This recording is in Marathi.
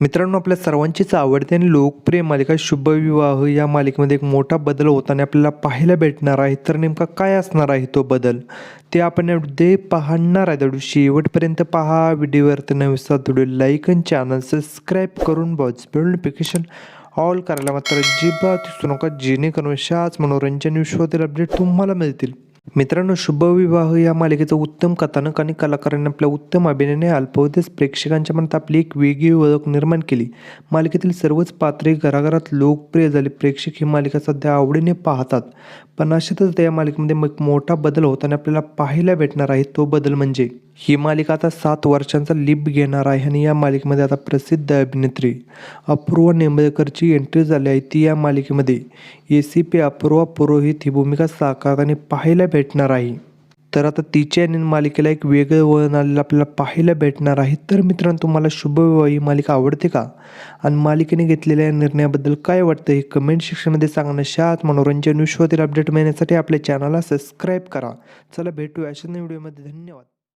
मित्रांनो आपल्या सर्वांचीच आवडते आणि लोकप्रिय मालिका शुभविवाह या मालिकेमध्ये एक मोठा बदल होताना आपल्याला पाहायला भेटणार आहे. तर नेमका काय असणार आहे तो बदल? ते आपण यामध्ये पाहणार आहे. दडू शेवटपर्यंत पहा. व्हिडिओवरती नवीन असतात व्हिडिओ लाईक आणि चॅनल सबस्क्राईब करून बॉज बेल नोटिफिकेशन ऑल करायला मात्र अजिबात दिसू नका. जेणेकरून अशाच मनोरंजन विश्वातील अपडेट तुम्हाला मिळतील. मित्रांनो शुभविवाह या मालिकेचं उत्तम कथानक आणि कलाकारांनी आपल्या उत्तम अभिनयाने अल्पावधीच प्रेक्षकांच्या मनात आपली एक वेगळी ओळख निर्माण केली. मालिकेतील सर्वच पात्रे घराघरात लोकप्रिय झाले. प्रेक्षक ही मालिका सध्या आवडीने पाहतात. पण अशातच त्या मालिकेमध्ये मग मोठा बदल होताना आपल्याला पाहायला भेटणार आहे तो बदल म्हणजे ही मालिका आता सात वर्षांचा लिप घेणार आहे आणि या मालिकेमध्ये आता प्रसिद्ध अभिनेत्री अपूर्वा निंबळकरची एंट्री झाली आहे. ती या मालिकेमध्ये A C P Apurva Purohit ही भूमिका साकारताना पाहायला भेटणार आहे. तर आता तिच्या आणि मालिकेला एक वेगळं वळण आलेलं आपल्याला पाहायला भेटणार आहे. तर मित्रांनो तुम्हाला शुभविवाह ही मालिका आवडते का? आणि मालिकेने घेतलेल्या या निर्णयाबद्दल काय वाटतं? हे कमेंट सेक्शनमध्ये सांगणं शात मनोरंजन विश्वातील अपडेट मिळण्यासाठी आपल्या चॅनलला सबस्क्राईब करा. चला भेटू अशा व्हिडिओमध्ये धन्यवाद.